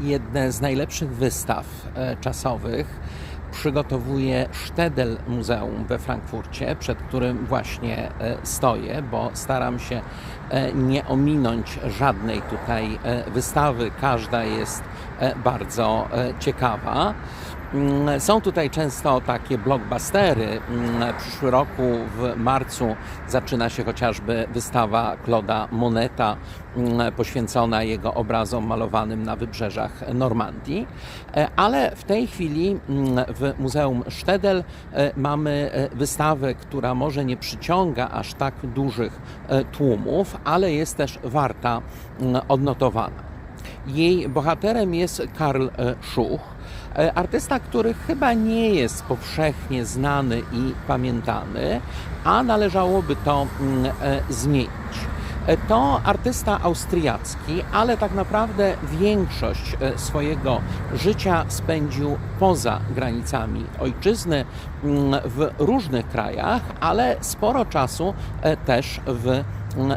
jedne z najlepszych wystaw e, czasowych przygotowuje Sztedel Muzeum we Frankfurcie, przed którym właśnie e, stoję, bo staram się e, nie ominąć żadnej tutaj wystawy. Każda jest bardzo ciekawa. Mm, Są tutaj często takie blockbustery. Mm, W przyszłym roku w marcu zaczyna się chociażby wystawa Claude'a Moneta mm, poświęcona jego obrazom malowanym na wybrzeżach Normandii. E, Ale w tej chwili w Muzeum Sztedel e, mamy e, wystawę, która może nie przyciąga aż tak dużych tłumów, ale jest też warta odnotowania. Jej bohaterem jest Karl e, Schuch, e, artysta, który chyba nie jest powszechnie znany i pamiętany, a należałoby to mm, e, zmienić. To artysta austriacki, ale tak naprawdę większość swojego życia spędził poza granicami ojczyzny, mm, w różnych krajach, ale sporo czasu też w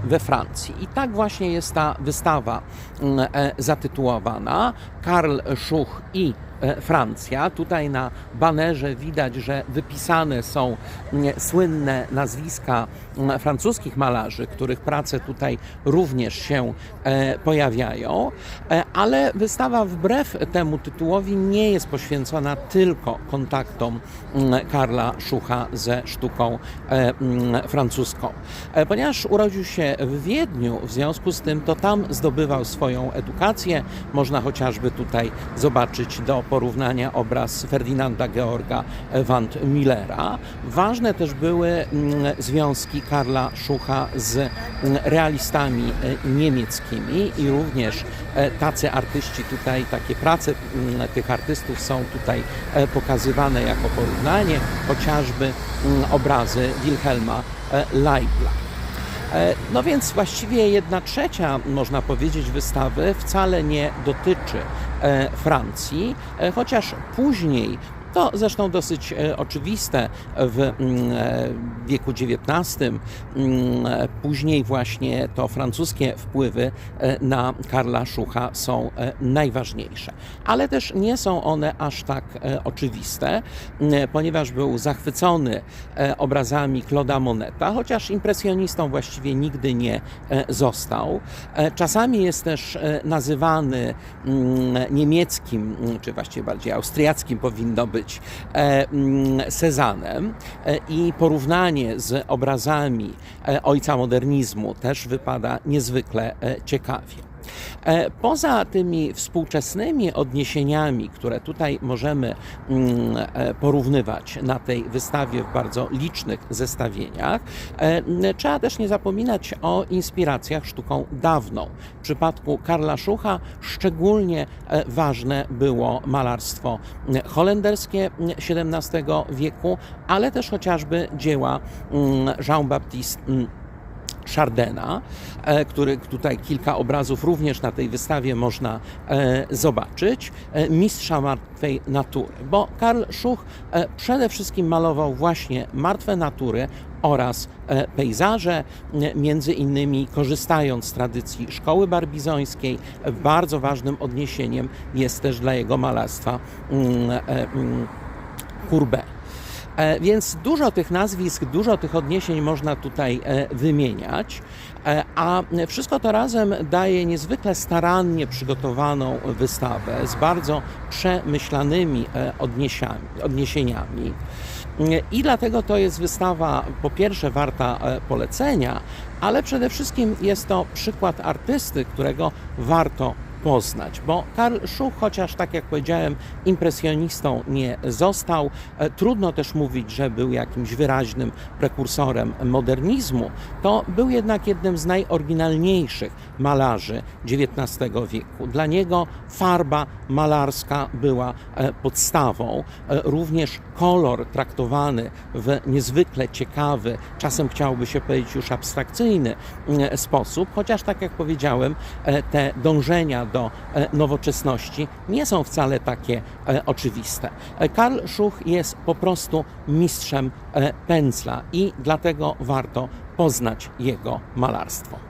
we Francji. I tak właśnie jest ta wystawa mm, e, zatytułowana Karl Schuch i Francja. Tutaj na banerze widać, że wypisane są mm, słynne nazwiska mm, francuskich malarzy, których prace tutaj również się e, pojawiają, E, ale wystawa wbrew temu tytułowi nie jest poświęcona tylko kontaktom mm, Karla Schucha ze sztuką e, francuską. E, Ponieważ urodził się w Wiedniu, w związku z tym to tam zdobywał swoją edukację. Można chociażby tutaj zobaczyć do porównania obraz Ferdynanda Georga van Millera. Ważne też były mm, związki Karla Schucha z mm, realistami e, niemieckimi i również e, tacy artyści tutaj, takie prace mm, tych artystów są tutaj e, pokazywane jako porównanie, chociażby obrazy Wilhelma Leibla. E, No więc właściwie jedna trzecia, można powiedzieć, wystawy wcale nie dotyczy e, Francji, e, chociaż później to zresztą dosyć e, oczywiste w mm, e, wieku XIX. mm, e, Później właśnie to francuskie wpływy na Karla Schucha są najważniejsze. Ale też nie są one aż tak oczywiste, m, ponieważ był zachwycony obrazami Claude'a Moneta, chociaż impresjonistą właściwie nigdy nie został. Czasami jest też nazywany mm, niemieckim, mm, czy właściwie bardziej austriackim powinno być, e, mm, e, i porównanie z obrazami e, ojca modernizmu też wypada niezwykle ciekawie. E, Poza tymi współczesnymi odniesieniami, które tutaj możemy mm, e, porównywać na tej wystawie w bardzo licznych zestawieniach, e, trzeba też nie zapominać o inspiracjach sztuką dawną. W przypadku Karla Schucha szczególnie ważne było malarstwo holenderskie XVII wieku, ale też chociażby dzieła mm, Jean-Baptiste mm, Chardena, e, który tutaj kilka obrazów również na tej wystawie można e, zobaczyć, e, mistrza martwej natury, bo Karl Schuch przede wszystkim malował właśnie martwe natury oraz pejzaże, między innymi korzystając z tradycji szkoły barbizońskiej, bardzo ważnym odniesieniem jest też dla jego malarstwa mm, mm, Courbet. E, Więc dużo tych nazwisk, dużo tych odniesień można tutaj e, wymieniać, e, a wszystko to razem daje niezwykle starannie przygotowaną wystawę z bardzo przemyślanymi odniesieniami. I dlatego to jest wystawa po pierwsze warta polecenia, ale przede wszystkim jest to przykład artysty, którego warto poznać, bo Karl Schuch, chociaż tak jak powiedziałem, impresjonistą nie został, e, trudno też mówić, że był jakimś wyraźnym prekursorem modernizmu, to był jednak jednym z najoryginalniejszych malarzy XIX wieku. Dla niego farba malarska była e, podstawą, e, również kolor traktowany w niezwykle ciekawy, czasem chciałoby się powiedzieć już abstrakcyjny mm, sposób, chociaż tak jak powiedziałem, te dążenia do e, nowoczesności nie są wcale takie e, oczywiste. E, Karl Schuch jest po prostu mistrzem pędzla i dlatego warto poznać jego malarstwo.